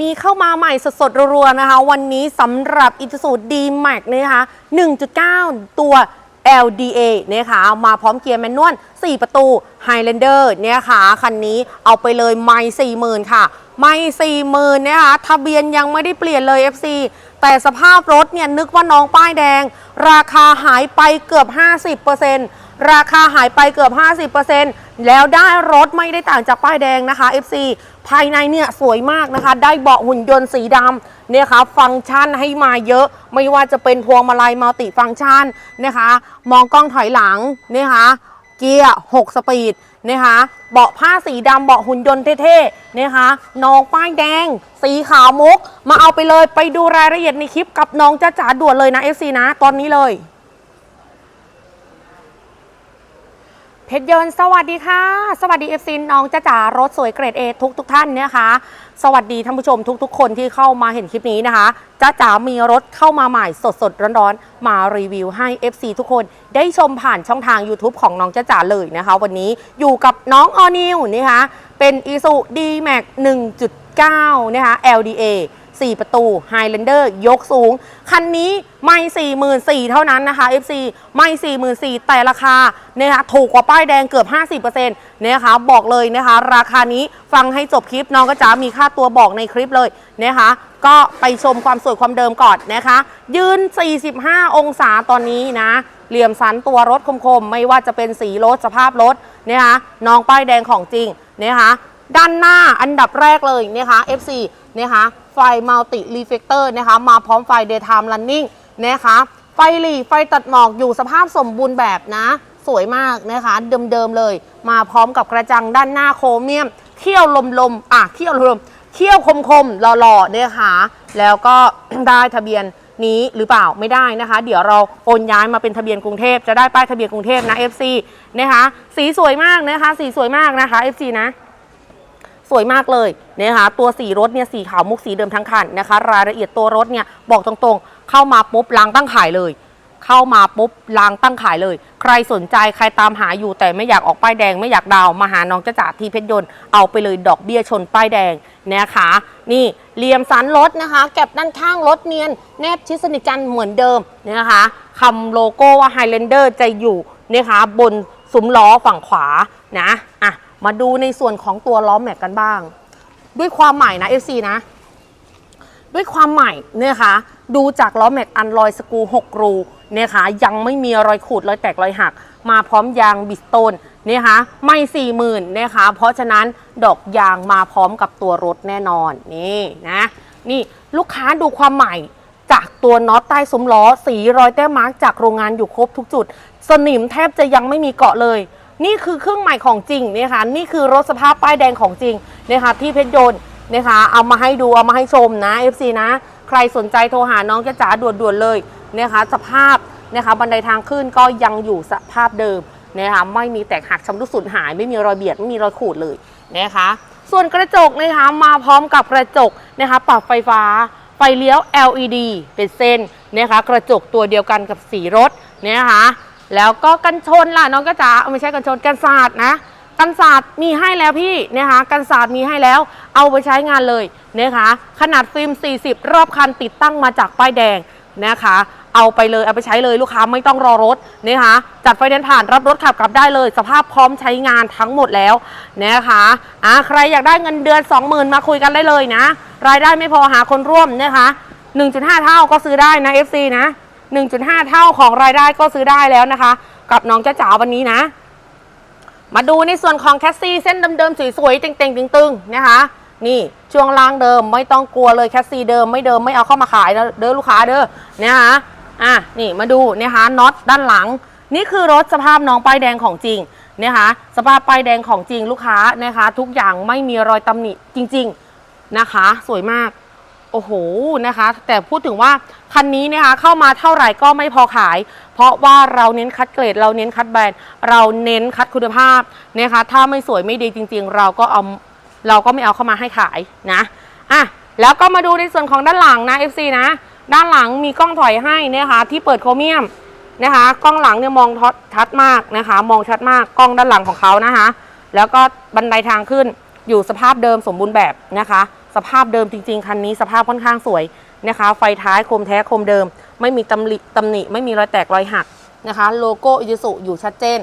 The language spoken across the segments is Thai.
มีเข้ามาใหม่สดๆรัวๆนะคะ วันนี้สำหรับ i s u z u D-Max นะคะ 1.9 ตัว LDA นะคะมาพร้อมเกียร์แมนนวล4 ประตู Highlander เนี่ยค่ะ คันนี้เอาไปเลยไม่ 40,000 ค่ะ ไม่40,000นะคะทะเบียนยังไม่ได้เปลี่ยนเลย FC แต่สภาพรถเนี่ยนึกว่าน้องป้ายแดง ราคาหายไปเกือบ 50%ราคาหายไปเกือบ 50%แล้วได้รถไม่ได้ต่างจากป้ายแดงนะคะ FC ภายในเนี่ยสวยมากนะคะ ได้เบาะหุ่นยนต์สีดำเนี่ยค่ะฟังก์ชันให้มาเยอะไม่ว่าจะเป็นพวงมาลัยมัลติฟังก์ชันนะคะ มองกล้องถอยหลังนะคะเกียร์6สปีดนะคะเบาะผ้าสีดำเบาะหุ่นยนต์เท่ๆนะคะน้องป้ายแดง สีขาวมุก มาเอาไปเลยไปดูรายละเอียดในคลิปกับน้องจ้าจ๋าด่วนเลยนะ FC นะตอนนี้เลย เพชรยนต์สวัสดีค่ะ สวัสดีเอฟซีน้องจ้าจ๋ารถสวยเกรด A ทุกทุกท่านนะคะ สวัสดีท่านผู้ชมทุก ๆ คนที่เข้ามาเห็นคลิปนี้นะคะจ้าจ๋ามีรถเข้ามาใหม่สดๆร้อนๆ มารีวิวให้ FC ทุกคนได้ชมผ่านช่องทาง YouTube ของน้องจ้าจ๋าเลยนะคะ วันนี้อยู่กับน้องออนิวนะคะเป็น i s u D-Max 1.9 นะคะ LDA 4 ประตู Highlander ยกสูง คันนี้ไม่44,000เท่านั้นนะคะ FC ไม่44,000แต่ราคาเนะคะถูกกว่าป้ายแดงเกือบ 50%นะคะบอกเลยนะคะ ราคานี้ฟังให้จบคลิปน้องก็จะมีค่าตัวบอกในคลิปเลยนะคะก็ไปชมความสวยความเดิมก่อนนะคะ ยืน 45 องศาตอนนี้นะ เหลี่ยมสันตัวรถคมๆ ไม่ว่าจะเป็นสีรถสภาพรถนะคะน้องป้ายแดงของจริงนะคะด้านหน้าอันดับแรกเลยนะคะ FC นะคะไฟมัลติรีเฟกเตอร์นะคะมาพร้อมไฟ Daytime Running นะคะไฟหลีไฟตัดหมอกอยู่สภาพสมบูรณ์แบบนะ สวยมากนะคะเดิมๆเลย มาพร้อมกับกระจังด้านหน้าโครเมียมเขี้ยวลมๆอะเขี้ยวลมเขี้ยวคมๆหล่อๆเนี่ยค่ะแล้วก็ได้ทะเบียนนี้หรือเปล่าไม่ได้นะคะ เดี๋ยวเราโอนย้ายมาเป็นทะเบียนกรุงเทพจะได้ป้ายทะเบียนกรุงเทพนะ FC นะคะสีสวยมากนะคะ สีสวยมากนะคะ FC นะ สวยมากเลยนะคะตัวสีรถเนี่ยสีขาวมุกสีเดิมทั้งคันนะคะ รายละเอียดตัวรถเนี่ยบอกตรงๆ เข้ามาปุ๊บล้างตั้งขายเลย เข้ามาปุ๊บล้างตั้งขายเลย ใครสนใจใครตามหาอยู่แต่ไม่อยากออกป้ายแดงไม่อยากดาวมาหาน้องจ้าจ๋าที่เพชรยนต์เอาไปเลยดอกเบี้ยชนป้ายแดงนะคะ นี่เหลี่ยมสันรถนะคะแก็บด้านข้างรถเนียนแนบชิดสนิทกันเหมือนเดิมนะคะคำโลโก้ว่า Highlander จะอยู่นะคะบนซุ้มล้อฝั่งขวานะอะ มาดูในส่วนของตัวล้อแม็กกันบ้าง ด้วยความใหม่นะ FC นะ ด้วยความใหม่เนี่ยคะดูจากล้อแม็กอันลอยสกู6รูเนี่ยคะยังไม่มีรอยขูดรอยแตกรอยหัก มาพร้อมยางบิสโตนเนี่ยคะไม่สี่หมื่นเนะคะเพราะฉะนั้นดอกยางมาพร้อมกับตัวรถแน่นอนนี่นะนี่ลูกค้าดูความใหม่จากตัวน็อตใต้ซุ้มล้อ สีรอยแต้มมาร์กจากโรงงานอยู่ครบทุกจุด สนิมแทบจะยังไม่มีเกาะเลย นี่คือเครื่องใหม่ของจริงนะคะนี่คือรถสภาพป้ายแดงของจริงนะคะที่เพชรยนต์นะคะเอามาให้ดูเอามาให้ชมนะ FC นะ ใครสนใจโทรหาน้องจ้าจ๋าด่วนๆเลยนะคะสภาพนะคะบันไดทางขึ้นก็ยังอยู่สภาพเดิมนะคะไม่มีแตกหักชำรุดสูญหาย ไม่มีรอยเบียดไม่มีรอยขูดเลยนะคะส่วนกระจกนะคะมาพร้อมกับกระจกนะคะปรับไฟฟ้าไฟเลี้ยว LED เป็นเส้นนะคะกระจกตัวเดียวกันกับสีรถนะคะ แล้วก็กันชนล่ะน้องก็จ๋าเอาไม่ใช่กันชนกันศาสตร์นะกันศาสตร์มีให้แล้วพี่นะคะกันศาสตร์มีให้แล้ว เอาไปใช้งานเลยนะคะขนาดฟิล์ม 40 รอบคันติดตั้งมาจากป้ายแดงนะคะเอาไปเลยเอาไปใช้เลยลูกค้าไม่ต้องรอรถนะคะจัดไฟแนนซ์ผ่านรับรถขับกลับได้เลย สภาพพร้อมใช้งานทั้งหมดแล้วนะคะอะใครอยากได้เงินเดือน 20,000 มาคุยกันได้เลยนะ รายได้ไม่พอหาคนร่วมนะคะ 1.5 เท่าก็ซื้อได้นะ FC นะ 1.5 เท่าของรายได้ก็ซื้อได้แล้วนะคะ กับน้องจ้าจ๋าวันนี้นะ มาดูในส่วนของแคสซี่เส้นเดิมๆสวยๆเต่งๆตึงๆนะคะ นี่ช่วงล่างเดิมไม่ต้องกลัวเลยแคสซี่เดิมไม่เดิมไม่เอาเข้ามาขายเด้อลูกค้าเด้อนะคะอะนี่มาดูนะคะน็อตด้านหลัง นี่คือรถสภาพน้องป้ายแดงของจริงนะคะสภาพป้ายแดงของจริงลูกค้านะคะ ทุกอย่างไม่มีรอยตำหนิจริง ๆนะคะ สวยมาก โอ้โหนะคะ แต่พูดถึงว่าคันนี้นะคะเข้ามาเท่าไหร่ก็ไม่พอขาย เพราะว่าเราเน้นคัดเกรด เราเน้นคัดแบรนด์เราเน้นคัดคุณภาพนะคะถ้าไม่สวยไม่ดีจริง ๆ เราก็เอาเราก็ไม่เอาเข้ามาให้ขายนะอะแล้วก็มาดูในส่วนของด้านหลังนะ FC นะ ด้านหลังมีกล้องถอยให้นะคะที่เปิดโครเมียมนะคะกล้องหลังเนี่ยมองชัดมากนะคะ มองชัดมากกล้องด้านหลังของเขานะคะ แล้วก็บันไดทางขึ้นอยู่สภาพเดิมสมบูรณ์แบบนะคะ สภาพเดิมจริงๆ คันนี้สภาพค่อนข้างสวยนะคะ ไฟท้ายโคมแท้โคมเดิม ไม่มีตำหนิตำหนิไม่มีรอยแตกรอยหักนะคะ โลโก้อิ u สุอยู่ชัดเจน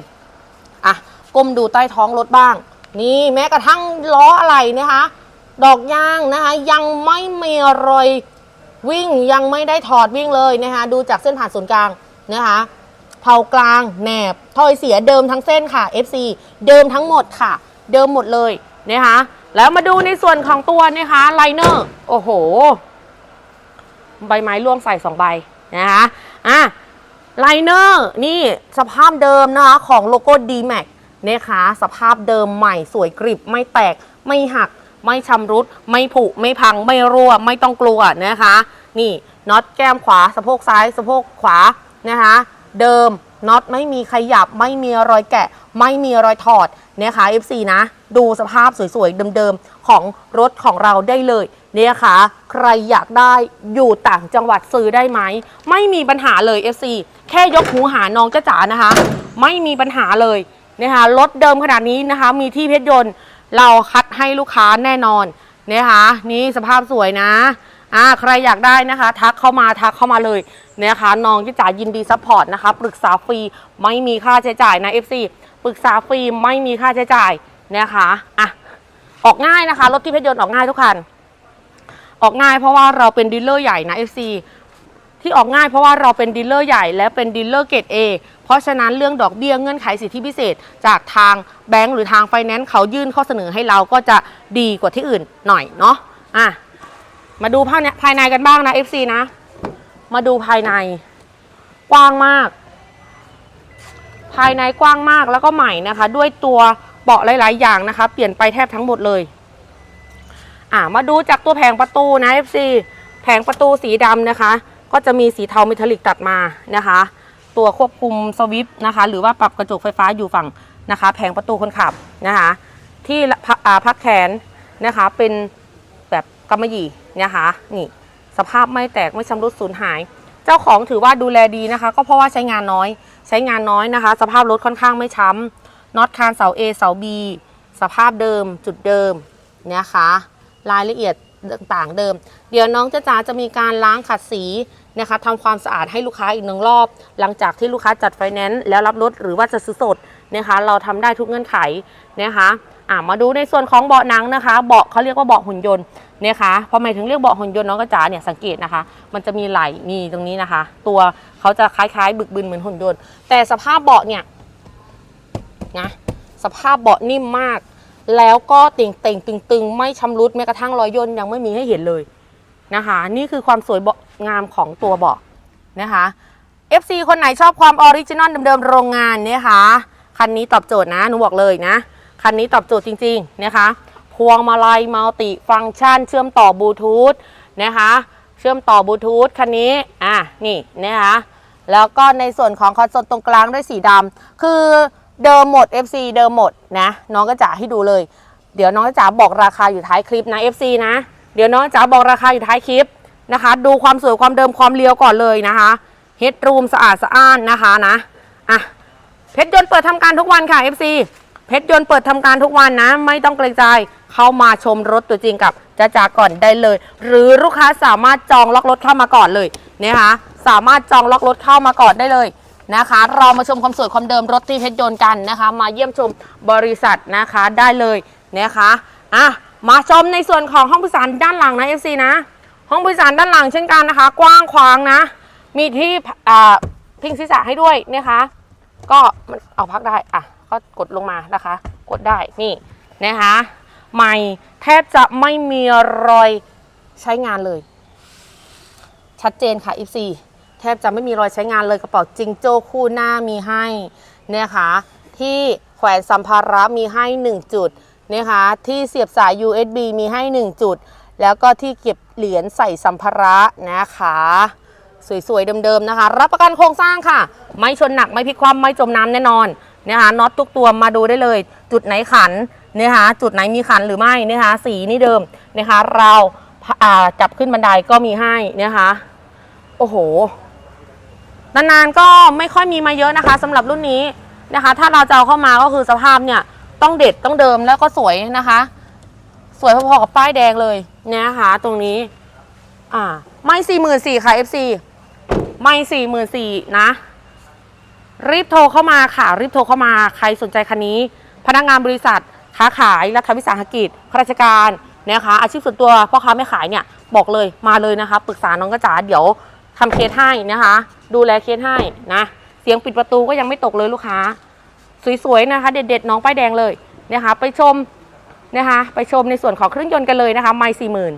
อะก้มดูใต้ท้องรถบ้าง นี่แม้กระทั่งล้ออะไรนะคะ ดอกยางนะคะ ยังไม่มีรอยวิ่งยังไม่ได้ถอดวิ่งเลยนะคะ ดูจากเส้นผ่านศูนย์กลางนะคะเผากลางแหนบถอยเสียเดิมทั้งเส้นค่ะ FC เดิมทั้งหมดค่ะ เดิมหมดเลยนะคะ แล้วมาดูในส่วนของตัวนะคะไลเนอร์โอ้โห ใบไม้ร่วงใส่สองใบนะคะอะไลเนอร์นี่สภาพเดิมนะคะของโลโก้ d m a x นะคะสภาพเดิมใหม่สวยกริบ ไม่แตกไม่หัก ไม่ชำรุด ไม่ผุ ไม่พัง ไม่รั่ว ไม่ต้องกลัวนะคะ นี่น็อตแก้มขวาสะโพกซ้ายสะโพกขวานะคะเดิมน็อตไม่มีขยับ ไม่มีรอยแกะ ไม่มีรอยถอดนะคะ FC นะ ดูสภาพสวยๆเดิมๆของรถของเราได้เลยเนี่ยค่ะ ใครอยากได้อยู่ต่างจังหวัดซื้อได้ไหม ไม่มีปัญหาเลย FC แค่ยกหูหาน้องจ้าจ๋านะคะ ไม่มีปัญหาเลยนะคะรถเดิมขนาดนี้นะคะ มีที่เพชรยนต์เราคัดให้ลูกค้าแน่นอนนะคะนี่สภาพสวยนะอ่าใครอยากได้นะคะ ทักเข้ามาทักเข้ามาเลยนะคะน้องที่จ๋ายินดีซัพพอร์ตนะคะ ปรึกษาฟรีไม่มีค่าใช้จ่ายนะ FC ปรึกษาฟรีไม่มีค่าใช้จ่าย นะคะอะออกง่ายนะคะ รถที่เพชรยนต์ออกง่ายทุกคัน ออกง่ายเพราะว่าเราเป็นดีลเลอร์ใหญ่นะ FC ที่ออกง่ายเพราะว่าเราเป็นดีลเลอร์ใหญ่และเป็นดีลเลอร์เกรด A เพราะฉะนั้นเรื่องดอกเบี้ยเงื่อนไขสิทธิพิเศษ จากทางแบงก์หรือทางไฟแนนซ์เขายื่นข้อเสนอให้เราก็จะดีกว่าที่อื่นหน่อยเนาะอะมาดูภายในภายในกันบ้างนะ FC นะ มาดูภายในกว้างมาก ภายในกว้างมากแล้วก็ใหม่นะคะ ด้วยตัว เบาะหลาย ๆ อย่างนะคะ เปลี่ยนไปแทบทั้งหมดเลย อ่ามาดูจากตัวแผงประตูนะ FC แผงประตูสีดำนะคะ ก็จะมีสีเทาเมทัลลิกตัดมานะคะ ตัวควบคุมสวิตช์นะคะ หรือว่าปรับกระจกไฟฟ้าอยู่ฝั่งนะคะ แผงประตูคนขับนะคะ ที่พักอ่าพักแขนนะคะเป็นแบบกำมะหยี่นะคะนี่สภาพไม่แตกไม่ชำรุดสูญหาย เจ้าของถือว่าดูแลดีนะคะ ก็เพราะว่าใช้งานน้อย ใช้งานน้อยนะคะ สภาพรถค่อนข้างไม่ช้ำ น็อตคานเสา A เสา B สภาพเดิมจุดเดิมนะคะ รายละเอียดต่างๆเดิม เดี๋ยวน้องจะจ๋าจะมีการล้างขัดสีนะคะทำความสะอาดให้ลูกค้าอีกหนึ่งรอบ หลังจากที่ลูกค้าจัดไฟแนนซ์แล้วรับรถหรือว่าจะซื้อสดนะคะ เราทำได้ทุกเงื่อนไขนะคะอ่ามาดูในส่วนของเบาะหนังนะคะ เบาะเขาเรียกว่าเบาะหุ่นยนต์นะคะพอหมายถึงเรียกเบาะหุ่นยนต์น้องกระจ๋าเนี่ยสังเกตนะคะ มันจะมีไหล่มีตรงนี้นะคะ ตัวเขาจะคล้ายๆ บึกบึนเหมือนหุ่นยนต์ แต่สภาพเบาะเนี่ย นะสภาพเบาะนิ่มมาก แล้วก็ติ่งเต่งตึงๆไม่ชำรุดแม้กระทั่งรอยย่นยังไม่มีให้เห็นเลยนะคะ นี่คือความสวยงามของตัวเบาะนะคะ FC คนไหนชอบความออริจินอลเดิมๆโรงงานเนี่ยค่ะคันนี้ตอบโจทย์นะหนูบอกเลยนะ คันนี้ตอบโจทย์จริงๆนะคะ พวงมาลัยมัลติฟังก์ชัน เชื่อมต่อบลูทูธนะคะเชื่อมต่อบลูทูธคันนี้อะนี่นะคะแล้วก็ในส่วนของคอนโซลตรงกลางด้วยสีดำคือ เดิมหมด FC เดิมหมดนะ น้องก็จะให้ดูเลย เดี๋ยวน้องจ๋าบอกราคาอยู่ท้ายคลิปนะ FC นะ เดี๋ยวน้องจ๋าบอกราคาอยู่ท้ายคลิปนะคะ ดูความสวยความเดิมความเรียวก่อนเลยนะคะเฮดรูมสะอาดสะอ้านนะคะนะอะเพชรยนต์เปิดทำการทุกวันค่ะ FC เพชรยนต์เปิดทำการทุกวันนะ ไม่ต้องเกรงใจเข้ามาชมรถตัวจริงกับจ้าจาก่อนได้เลย หรือลูกค้าสามารถจองล็อกรถเข้ามาก่อนเลยนะคะสามารถจองล็อกรถเข้ามาก่อนได้เลย นะคะ เรามาชมความสวยความเดิมรถที่เพชรยนต์กันนะคะ มาเยี่ยมชมบริษัทนะคะได้เลยนะคะอะมาชมในส่วนของห้องผู้สารด้านหลังนะ FC นะ ห้องผู้สารด้านหลังเช่นกันนะคะ กว้างขวางนะ มีที่พิงศีรษะให้ด้วยนะคะ ก็มันเอาพักได้อะก็กดลงมานะคะ กดได้นี่นะคะใหม่แทบจะไม่มีรอยใช้งานเลย ชัดเจนค่ะ FC แทบจะไม่มีรอยใช้งานเลยกระเป๋าจิงโจ้คู่หน้ามีให้นะคะที่แขวนสัมภาระมีให้ 1 จุดนะคะที่เสียบสาย USB มีให้ 1 จุด แล้วก็ที่เก็บเหรียญใส่สัมภาระนะคะสวยๆเดิมๆนะคะ รับประกันโครงสร้างค่ะ ไม่ชนหนักไม่พลิกคว่ำไม่จมน้ำแน่นอนนะคะน็อตทุกตัวมาดูได้เลย จุดไหนขันนะคะจุดไหนมีขันหรือไม่นะคะสีนี่เดิมนะคะ เราวอ่าจับขึ้นบันไดก็มีให้นะคะโอ้โห นานๆก็ไม่ค่อยมีมาเยอะนะคะสำหรับรุ่นนี้นะคะ ถ้าเราจะเอาเข้ามาก็คือสภาพเนี่ยต้องเด็ดต้องเดิมแล้วก็สวยนะคะ สวยพอๆกับป้ายแดงเลยนะคะตรงนี้ อ่า ไม่สี่หมื่นสี่ค่ะ FC ไม่สี่หมื่นสี่นะ รีบโทรเข้ามาค่ะ รีบโทรเข้ามาใครสนใจคันนี้ พนักงานบริษัท ค้าขายรัฐวิสาหกิจข้าราชการนะคะ อาชีพส่วนตัวพ่อค้าแม่ขายเนี่ยบอกเลยมาเลยนะคะปรึกษาน้องกระจ๋าเดี๋ยว ทำเคสให้นะคะ ดูแลเคสให้นะ เสียงปิดประตูก็ยังไม่ตกเลยลูกค้า สวยๆนะคะ เด็ดๆน้องป้ายแดงเลยนะคะ ไปชมนะคะ ไปชมในส่วนของเครื่องยนต์กันเลยนะคะ ไม่สี่หมื่น